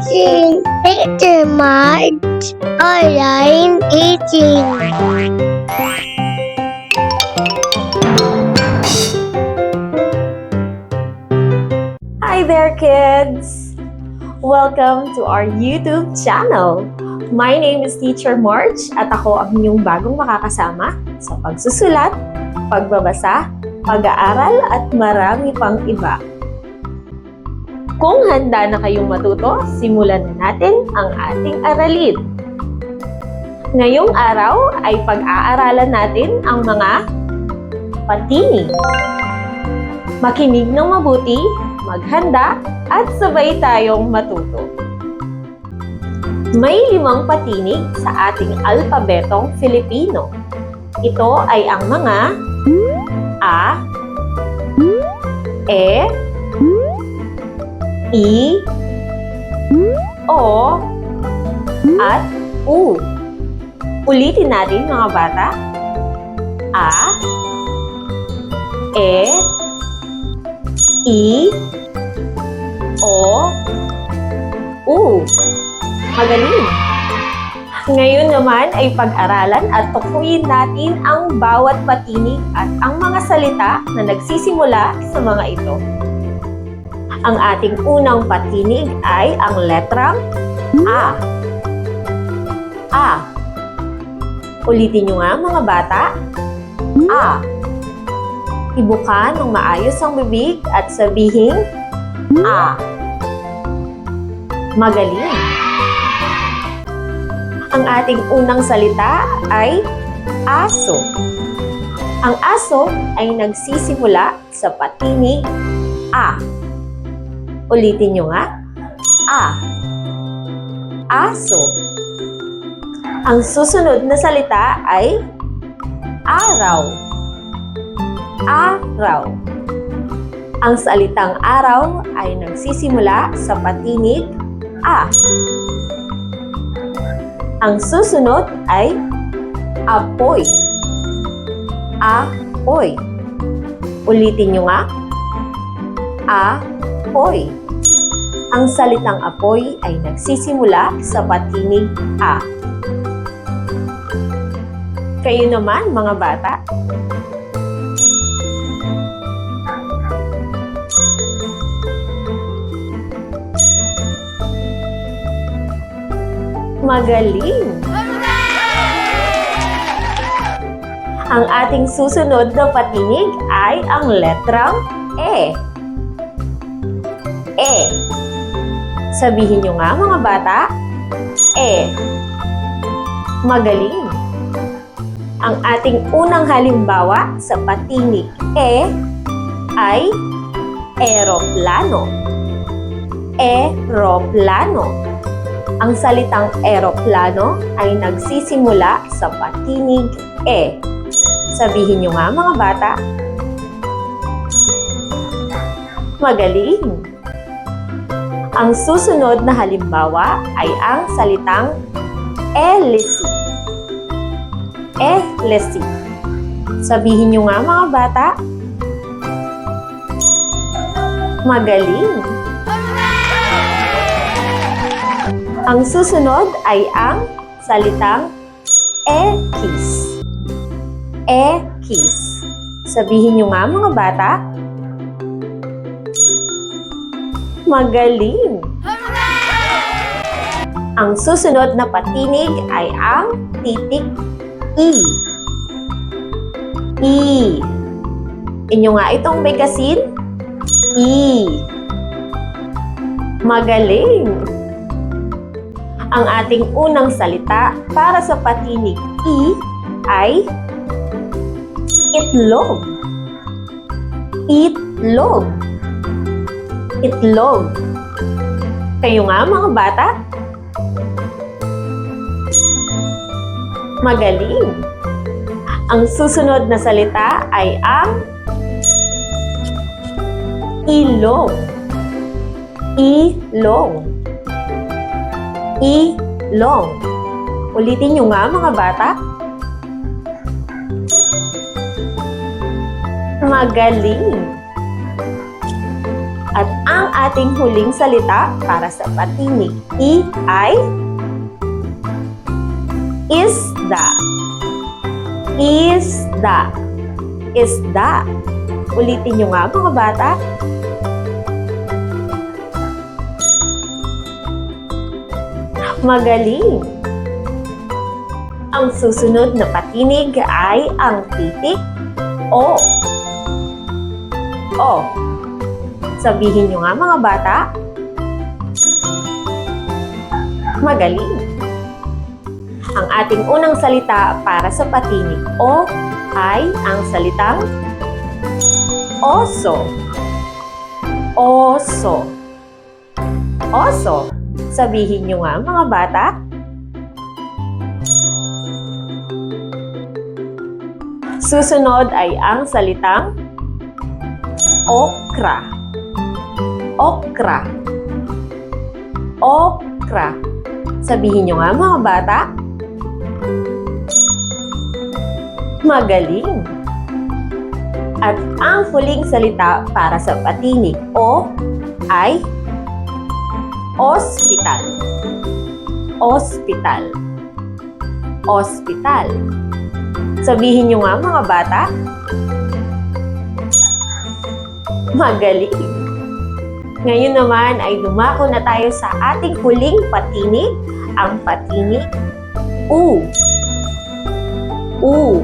watching Picture Mart Online Teaching. Hi there, kids! Welcome to our YouTube channel. My name is Teacher March at ako ang inyong bagong makakasama sa pagsusulat, pagbabasa, pag-aaral at marami pang iba. Kung handa na kayong matuto, simulan na natin ang ating aralin. Ngayong araw ay pag-aaralan natin ang mga patinig. Makinig ng mabuti, maghanda, at sabay tayong matuto. May limang patinig sa ating alpabetong Filipino. Ito ay ang mga A, E, I, O, at U. Ulitin natin mga bata. A, E, I, O, U. Magaling! Ngayon naman ay pag-aralan at tukuyin natin ang bawat patinig at ang mga salita na nagsisimula sa mga ito. Ang ating unang patinig ay ang letrang A. A. Ulitin nyo nga mga bata. A. Ibuka ng maayos ang bibig at sabihin A. Magaling. Ang ating unang salita ay aso. Ang aso ay nagsisimula sa patinig A. Ulitin nyo nga. A. Aso. Ang susunod na salita ay araw. Araw. Ang salitang araw ay nagsisimula sa patinig A. Ang susunod ay apoy. Apoy. Ulitin nyo nga. Apoy. Ang salitang apoy ay nagsisimula sa patinig A. Kayo naman, mga bata, Magaling! Ang ating susunod na patinig ay ang letrang E. E. Sabihin nyo nga mga bata, E. Magaling! Ang ating unang halimbawa sa patinig E ay eroplano. Eroplano. Ang salitang eroplano ay nagsisimula sa patinig E. Sabihin nyo nga mga bata. Magaling! Ang susunod na halimbawa ay ang salitang elisi. Elisi. Sabihin nyo nga mga bata. Magaling! Ang susunod ay ang salitang ekis. Ekis. Sabihin nyo nga mga bata. Magaling! Ang susunod na patinig ay ang titik I. I. Inyo nga itong begasin. I. Magaling! Ang ating unang salita para sa patinig I ay itlog. Itlog. Itlog. Kayo nga mga bata? Magaling. Ang susunod na salita ay ang ilong. Ilong. Ilong. Ulitin nyo nga mga bata. Magaling. Ating huling salita para sa patinig I ay isda. Isda. Isda. Ulitin nyo nga mga bata. Magaling! Ang susunod na patinig ay ang titik O. O. Sabihin nyo nga mga bata. Magaling! Ang ating unang salita para sa patinig O ay ang salitang oso. Oso. Oso. Sabihin nyo nga mga bata. Susunod ay ang salitang okra. Okra. Okra. Sabihin nyo nga mga bata. Magaling. At ang huling salita para sa patinig o ay ospital. Ospital. Ospital. Sabihin nyo nga mga bata. Magaling. Ngayon naman ay dumako na tayo sa ating huling patinig, ang patinig U. U.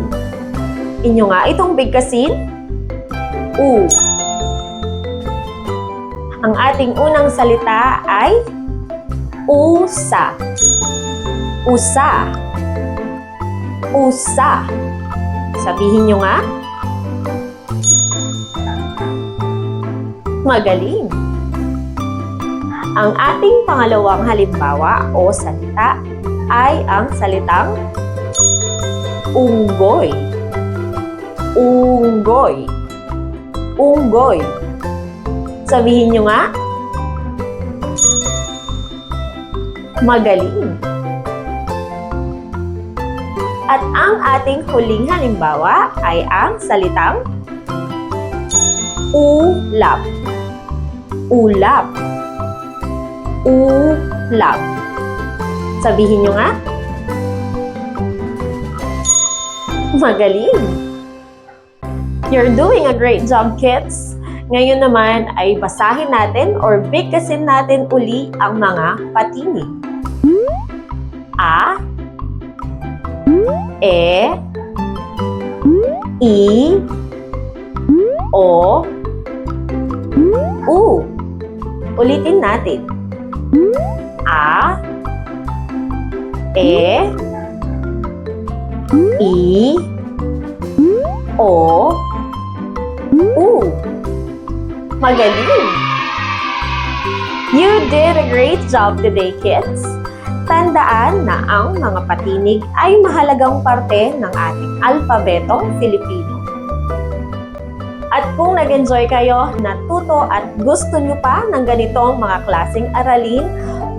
Inyo nga itong bigkasin. U. Ang ating unang salita ay usa. Usa. Usa. Sabihin nyo nga. Magaling. Ang ating pangalawang halimbawa o salita ay ang salitang unggoy. Unggoy. Unggoy. Sabihin nyo nga. Magaling. At ang ating huling halimbawa ay ang salitang ulap. Ulap. Ulap. Sabihin nyo nga. Magaling. You're doing a great job, kids. Ngayon naman ay basahin natin or bigkasin natin uli ang mga patinig. A E I O U Ulitin natin. A E I O U Magaling! You did a great job today, kids! Tandaan na ang mga patinig ay mahalagang parte ng ating alpabetong Filipino. At kung nag-enjoy kayo, natuto at gusto nyo pa ng ganitong mga klaseng aralin,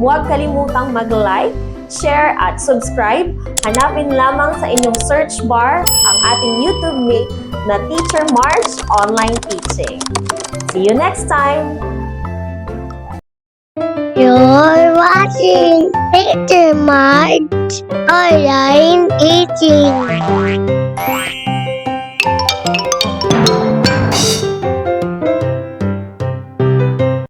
huwag kalimutang mag-like, share at subscribe. Hanapin lamang sa inyong search bar ang ating YouTube mate na Teacher March Online Teaching. See you next time! You're watching Picture March Online Teaching.